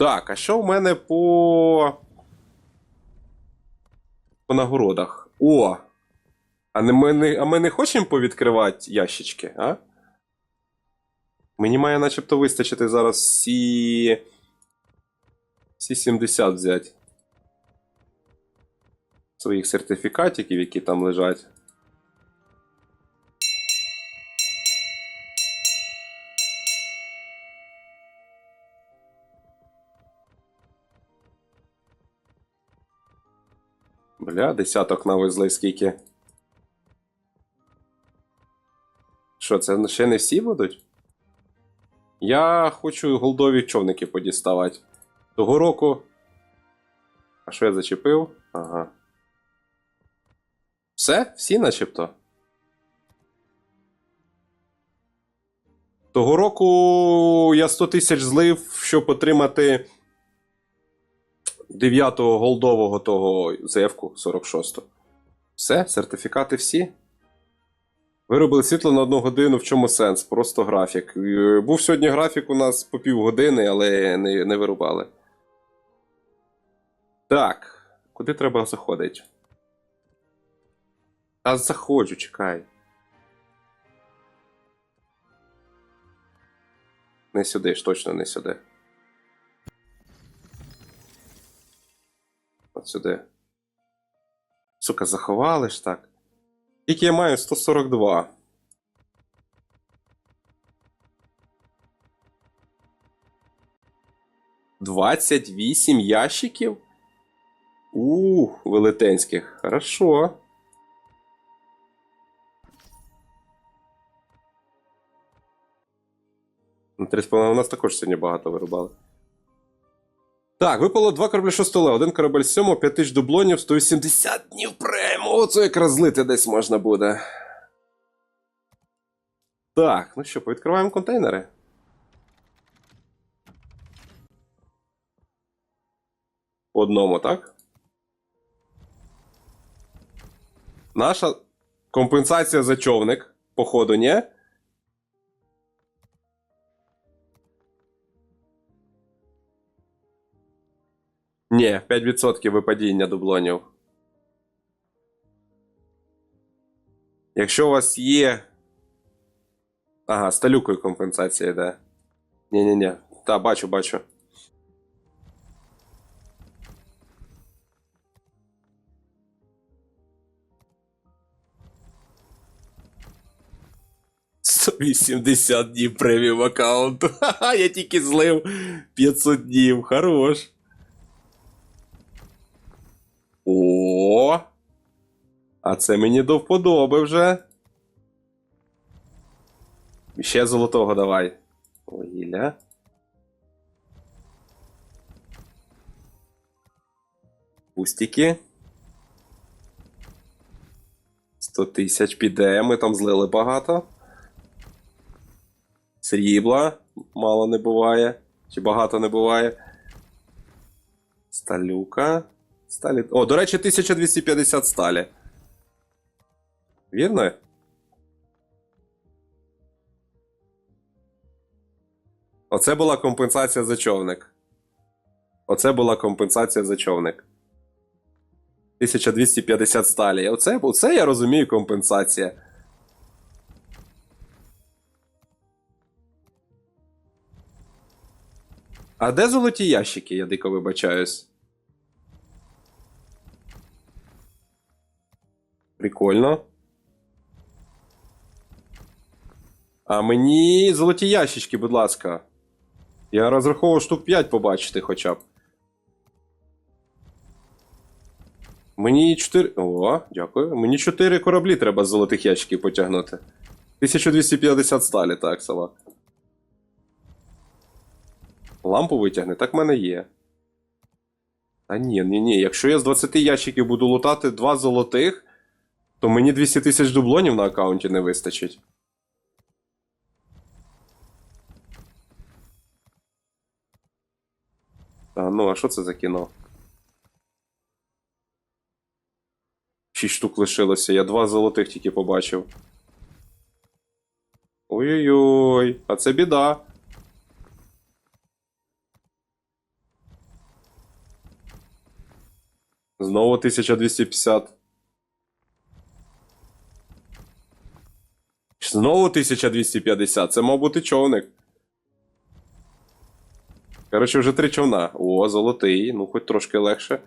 Так, а що в мене по. По нагородах? О! А, не, ми, не, а ми не хочемо повідкривати ящички, а? Мені має начебто вистачити зараз всі. Всі 70 взяти. Своїх сертифікатиків, які там лежать. Бля, десяток навезли скільки. Що, це ще не всі будуть? Я хочу голдові човники подіставати. Того року. А що я зачепив? Ага. Все? Всі начебто? Того року я 100 тисяч злив, щоб отримати 9-го голдового того ЗФ-ку 46. Все, сертифікати всі. Виробили світло на одну годину, в чому сенс? Просто графік. Е, Був сьогодні графік у нас по півгодини, але не, не вирубали. Так, куди треба заходити? А заходжу, чекай. Не сюди ж, точно не сюди. Сюди. Сука, заховали так. Скільки я маю? 142. Двадцять вісім ящиків? Ух, велетенських. Хорошо. На 3,5 у нас також сьогодні багато вирубали. Так, випало два кораблі 6 левела, один корабель 7, 5 тисяч дублонів, 180 днів прему. Оце якраз злити десь можна буде. Так, ну що, повідкриваємо контейнери. По одному, так? Наша компенсація за човник, походу, ні? Ні, 5% випадіння дублонів. Якщо у вас є. Ага, сталюкою компенсація йде. Ні-ні-ні. Та, бачу, бачу. Сто вісімдесят днів преміум аккаунту. Ха-ха, я тільки злив 500 днів. Хорош. О. А це мені до вподоби вже. Ще золотого давай. Вугілля. Пустики. 100 тисяч піде, ми там злили багато. Срібла мало не буває. Чи багато не буває. Сталюка. Сталі. О, до речі, 1250 сталі. Вірно? Оце була компенсація за човник. Оце була компенсація за човник. 1250 сталі. Оце, оце я розумію компенсація. А де золоті ящики, я дико вибачаюсь. Прикольно. А мені золоті ящички, будь ласка. Я розраховував штук 5 побачити хоча б. Мені 4. О, дякую. Мені 4 кораблі треба з золотих ящиків потягнути. 1250 сталі, так, сова. Лампу витягне, так в мене є. Та ні, ні, ні. Якщо я з 20 ящиків буду лутати 2 золотих, то мені 200 тисяч дублонів на аккаунті не вистачить. А, ну, а що це за кіно? 6 штук лишилося, я два золотих тільки побачив. Ой-ой-ой, а це біда. Знову 1250. Знову 1250. Це, мав бути човник. Коротше, вже три човна. О, золотий. Ну, хоч трошки легше.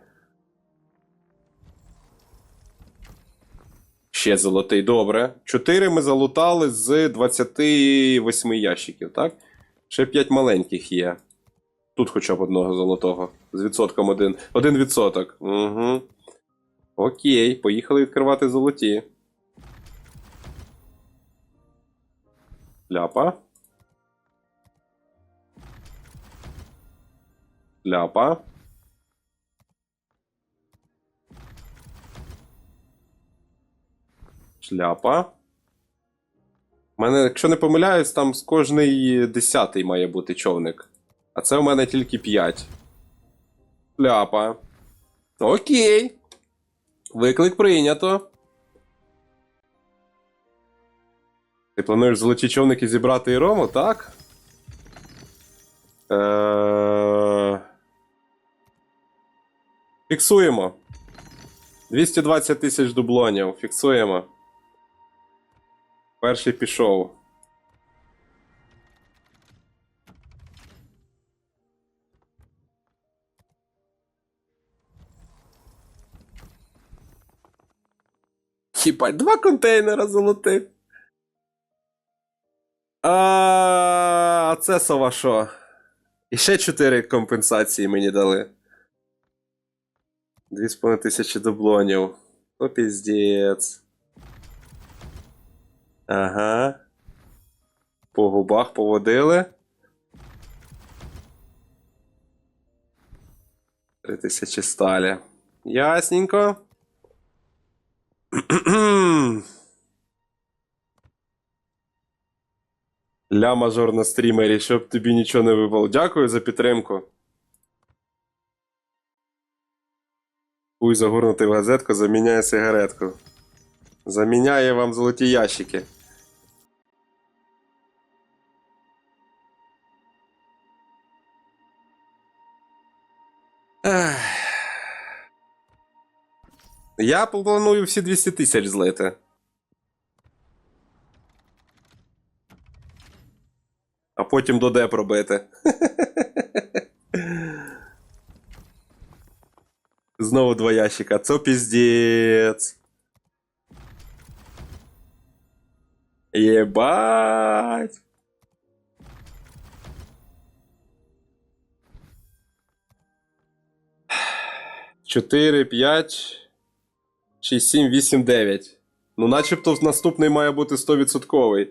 Ще золотий, добре. Чотири ми залутали з 28 ящиків, так? Ще 5 маленьких є. Тут хоча б одного золотого. З відсотком один. Один відсоток. Угу. Окей, поїхали відкривати золоті. Ляпа. Ляпа. Шляпа. У мене, якщо не помиляюсь, там з кожний десятий має бути човник. А це у мене тільки 5. Шляпа. Окей. Виклик прийнято. Ти плануєш золоті човники зібрати і рому, так? Е... Фіксуємо. 220 тисяч дублонів. Фіксуємо. Перший пішов. Хіба два контейнера золотих. А це сова що? І ще 4 компенсації мені дали. 2,5 тисячі дублонів. О, піздець. Ага. По губах поводили. 3 тисячі сталі. Ясненько. Ля мажор на стрімері, щоб тобі нічого не випало. Дякую за підтримку. Хуй загорнутий в газетку заміняє сигаретку. Заміняє вам золоті ящики. Ех. Я планую всі 200 тисяч злити. А потім до де пробити. Знову два ящика. Це піздець. Єбать. Чотири, п'ять, шість, сім, вісім, дев'ять. Ну, начебто наступний має бути 100%.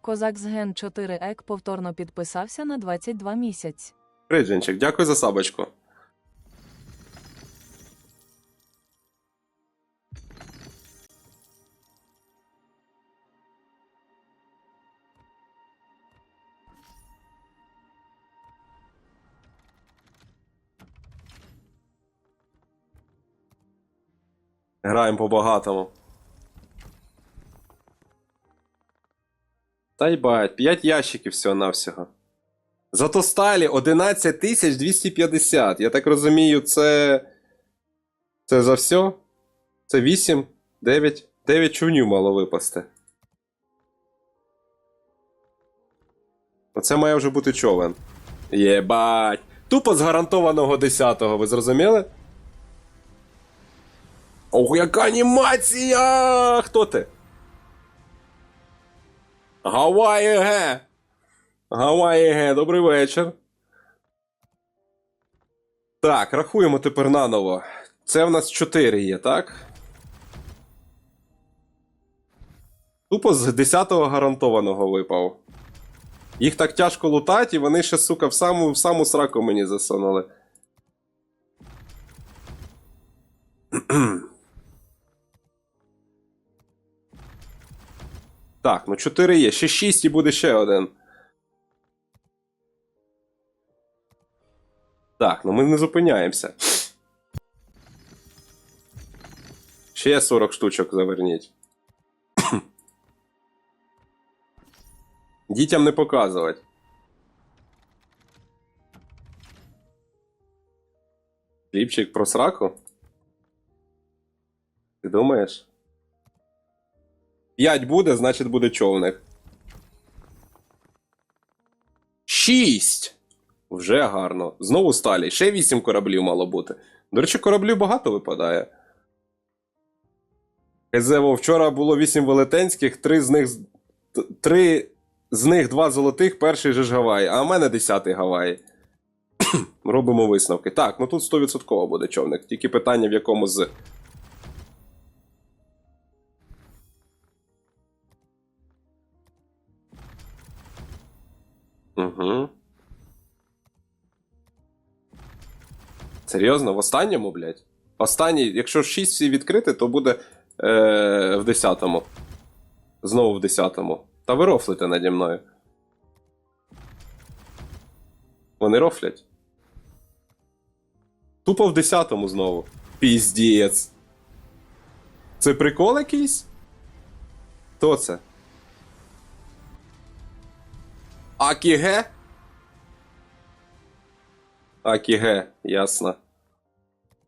Козак з Ген 4 ек повторно підписався на 22 місяць. Ридженчик, дякую за сабочку. Граємо по-багатому. Та й бать, 5 ящиків всього-навсього. Зато сталі 11 250. Я так розумію, це. Це за все? Це 8, 9, 9 човнів мало випасти. Оце має вже бути човен. Єбать. Тупо з гарантованого 10-го, ви зрозуміли? Ох, яка анімація! Хто ти? Гавайї ге! Добрий вечір. Так, рахуємо тепер наново. Це в нас 4 є, так? Тупо з 10-го гарантованого випав. Їх так тяжко лутати, і вони ще, сука, в саму, в саму сраку мені засунули. Так, ну 4 є. Ще 6 і буде ще один. Так, ну ми не зупиняємося. Ще 40 штучок заверніть. Дітям не показувати. Хлібчик про сраку? Ти думаєш? 5 буде, значить буде човник. 6! Вже гарно. Знову сталі. Ще 8 кораблів мало бути. До речі, кораблів багато випадає. Хезево, вчора було 8 велетенських, 3 з них. 3 з них 2 золотих, перший же ж Гавай, а в мене 10 Гавай. Робимо висновки. Так, ну тут 100% буде човник. Тільки питання в якому з. Угу. Серйозно, в останньому, блядь? Останній, якщо 6 всі відкрити, то буде е, в 10-му. Знову в 10-му. Та ви рофлите наді мною. Вони рофлять. Тупо в 10-му знову. Піздець. Це прикол якийсь? Хто це? Акіге? Акіге, ясно.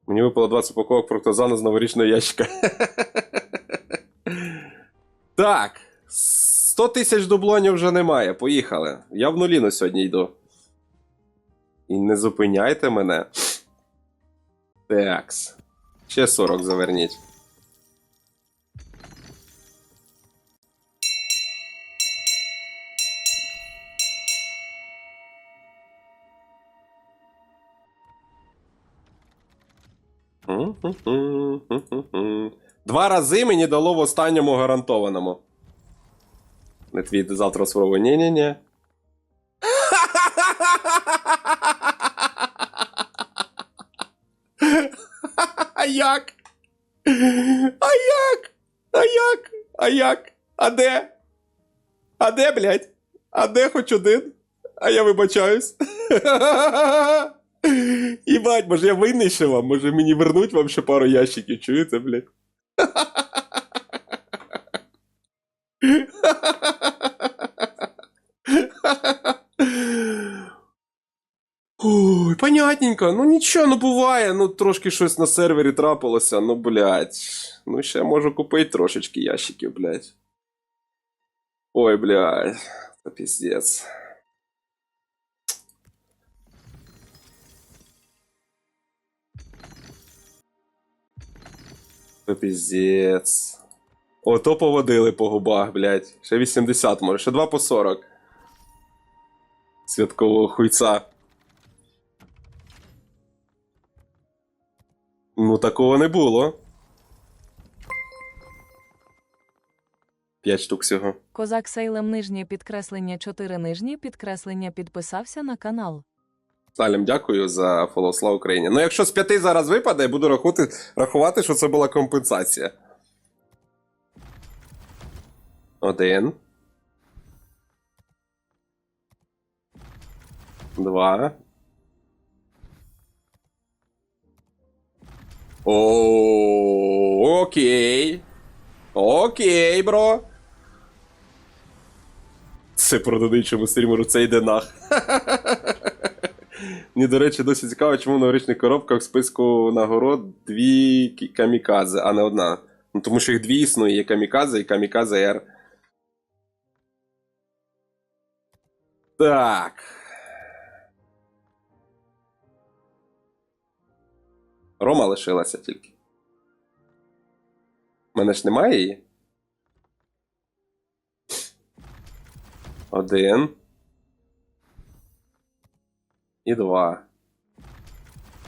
Мені випало 20 упаковок фруктозану з новорічного ящика. так. 100 тисяч дублонів вже немає. Поїхали. Я в нулі на сьогодні йду. І не зупиняйте мене. Такс. Ще 40 заверніть. Два рази мені дало в останньому гарантованому. Не твій завтра спробуй. Ні-ні-ні. А як? А як? А як? А як? А де? А де, блядь? А де хоч один? А я вибачаюсь. Їбать, може я винний ще вам? Може мені вернуть вам ще пару ящиків, чуєте, блядь? Ой, понятненько. Ну нічого, ну буває. Ну трошки щось на сервері трапилося, ну блядь. Ну ще можу купити трошечки ящиків, блядь. Ой, блядь. Це піздець. Це піздець. Ото поводили по губах, блядь. Ще 80 може, ще 2 по 40. Святкового хуйца. Ну, такого не було. 5 штук всього. Козак Сейлем нижнє підкреслення 4 нижнє підкреслення підписався на канал. Салям, дякую за фоллоу, слава Україні. Ну, якщо з п'яти зараз випаде, я буду рахувати, рахувати, що це була компенсація. Один. Два. О, окей. Окей, бро. Це проданий чому стрімеру, це йде нах. Мені, до речі, досі цікаво, чому в новорічних коробках в списку нагород дві камікадзе, а не одна. Ну, тому що їх дві існує, є камікадзе і камікадзе R. Так. Рома лишилася тільки. У мене ж немає її. Один. І два.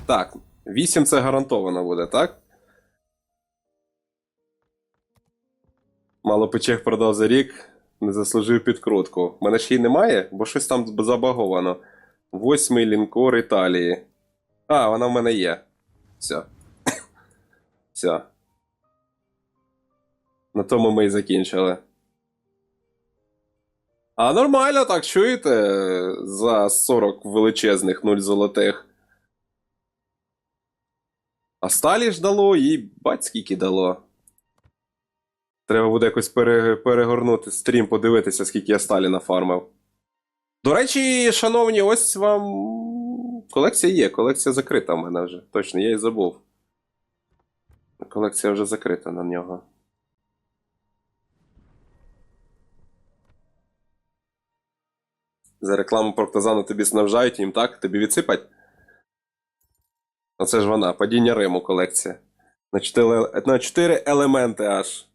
Так, 8 це гарантовано буде, так? Мало печех продав за рік, не заслужив підкрутку. Мене ще й немає, бо щось там забаговано. Восьмий лінкор Італії. А, вона в мене є. Все. Все. На тому ми і закінчили. А нормально так чуєте за 40 величезних нуль золотих. А сталі ж дало, і бать скільки дало. Треба буде якось пере, перегорнути стрім, подивитися, скільки я сталі нафармив. До речі, шановні, ось вам. Колекція є, колекція закрита в мене вже. Точно, я і забув. колекція вже закрита на нього. За рекламу Проктозану тобі снабжають їм, так? Тобі відсипать? Оце ж вона, падіння Риму колекція. На 4, на 4 елементи аж.